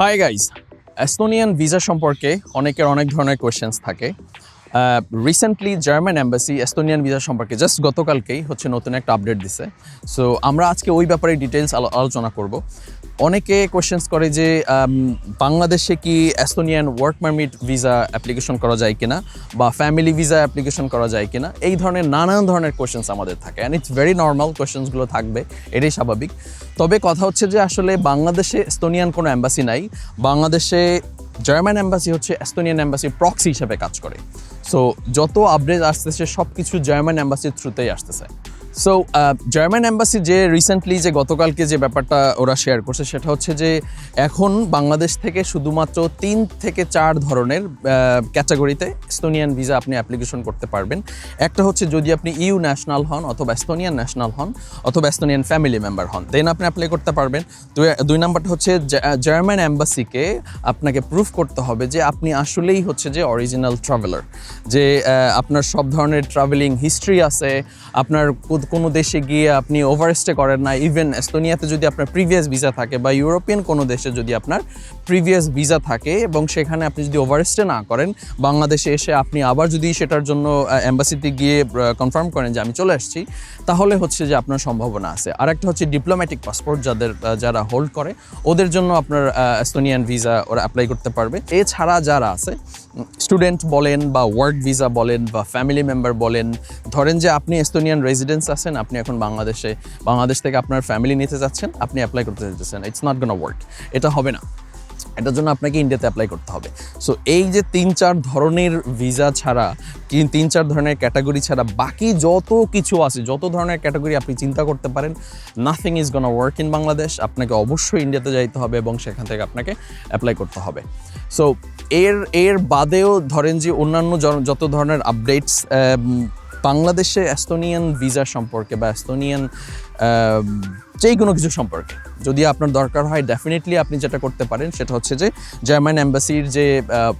Hi guys Estonian visa সম্পর্কে অনেকের অনেক ধরনের কোয়েশ্চেন্স থাকে। Recently German embassy Estonian visa সম্পর্কে জাস্ট গতকালকেই হচ্ছে নতুন একটা আপডেট দিছে। সো আমরা আজকে ওই ব্যাপারে ডিটেলস আলোচনা করব। অনেকে কোয়েশ্চেন্স করে যে বাংলাদেশে কি Estonian work permit visa application করা যায় কিনা বা ফ্যামিলি ভিসা অ্যাপ্লিকেশন করা যায় কিনা, এই ধরনের নানান ধরনের কোয়েশ্চেন্স আমাদের থাকে। অ্যান্ড ইটস ভেরি নর্মাল কোয়েশ্চেন্সগুলো থাকবে, এটাই স্বাভাবিক। তবে কথা হচ্ছে যে, আসলে বাংলাদেশে এস্তোনিয়ান কোনো অ্যাম্বাসি নাই, বাংলাদেশে জার্মান অ্যাম্বাসি হচ্ছে এস্তোনিয়ান অ্যাম্বাসির প্রক্সি হিসেবে কাজ করে। সো যত আপডেট আসতেছে সব কিছু জার্মান অ্যাম্বাসির থ্রুতেই আসতেছে। সো জার্মান অ্যাম্বাসি যে রিসেন্টলি যে গতকালকে যে ব্যাপারটা ওরা শেয়ার করছে সেটা হচ্ছে যে এখন বাংলাদেশ থেকে শুধুমাত্র তিন থেকে চার ধরনের ক্যাটাগরিতে এস্তোনিয়ান ভিসা আপনি অ্যাপ্লিকেশন করতে পারবেন। একটা হচ্ছে যদি আপনি ইউ ন্যাশনাল হন অথবা এস্তোনিয়ান ন্যাশনাল হন অথবা এস্তোনিয়ান ফ্যামিলি মেম্বার হন দেন আপনি অ্যাপ্লাই করতে পারবেন। দুই- নাম্বারটা হচ্ছে জার্মান অ্যাম্বাসিকে আপনাকে প্রুফ করতে হবে যে আপনি আসলেই হচ্ছে যে অরিজিনাল ট্রাভেলার যে আপনার সব ধরনের ট্রাভেলিং হিস্ট্রি আছে, আপনার কোনো দেশে গিয়ে আপনি ওভারস্টে করেন না ইভেন এস্তোনিয়াতে যদি আপনার প্রিভিয়াস ভিসা থাকে বা ইউরোপিয়ান কোনো দেশে যদি আপনার প্রিভিয়াস ভিসা থাকে এবং সেখানে আপনি যদি ওভারস্টে না করেন, বাংলাদেশে এসে আপনি আবার যদি সেটার জন্য এম্বাসিতে গিয়ে কনফার্ম করেন যে আমি চলে আসছি, তাহলে হচ্ছে যে আপনার সম্ভাবনা আছে। আর একটা হচ্ছে ডিপ্লোম্যাটিক পাসপোর্ট যাদের যারা হোল্ড করে, ওদের জন্য আপনার এস্তোনিয়ান ভিসা ওরা অ্যাপ্লাই করতে পারবে। এছাড়া যারা আছে স্টুডেন্ট বলেন বা ওয়ার্ক ভিসা বলেন বা ফ্যামিলি মেম্বার বলেন, ধরেন যে আপনি এস্তোনিয়ান রেসিডেন্স আছেন, আপনি এখন বাংলাদেশে, বাংলাদেশ থেকে আপনার ফ্যামিলি নিতে যাচ্ছেন, আপনি অ্যাপ্লাই করতে চাইতেছেন ইটস নট গোনা ওয়ার্ক এটা হবে না। এটার জন্য আপনাকে ইন্ডিয়াতে অ্যাপ্লাই করতে হবে। সো এই যে তিন চার ধরনের ভিসা ছাড়া, তিন চার ধরনের ক্যাটাগরি ছাড়া বাকি যত কিছু আছে, যত ধরনের ক্যাটাগরি আপনি চিন্তা করতে পারেন nothing is gonna work in Bangladesh আপনাকে অবশ্যই ইন্ডিয়াতে যাইতে হবে এবং সেখান থেকে আপনাকে অ্যাপ্লাই করতে হবে। সো এর এর বাদেও ধরেন যে অন্যান্য যত ধরনের আপডেটস বাংলাদেশে অ্যাস্তোনিয়ান ভিসা সম্পর্কে বা এস্তোনিয়ান যেই কোনো কিছু সম্পর্কে। যদি আপনার দরকার হয় ডেফিনেটলি আপনি যেটা করতে পারেন সেটা হচ্ছে যে জার্মান অ্যাম্বাসির যে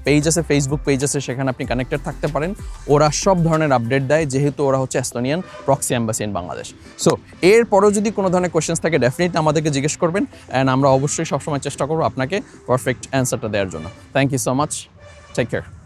পেজ আছে ফেসবুক পেজ আছে, সেখানে আপনি কানেক্টেড থাকতে পারেন। ওরা সব ধরনের আপডেট দেয়, যেহেতু ওরা হচ্ছে Estonian proxy embassy in Bangladesh so এরপরও যদি কোনো ধরনের কোয়েশ্চেন্স থাকে ডেফিনেটলি আমাদেরকে জিজ্ঞেস করবেন অ্যান্ড আমরা অবশ্যই সবসময় চেষ্টা করব আপনাকে পারফেক্ট অ্যান্সারটা দেওয়ার জন্য। Thank you so much take care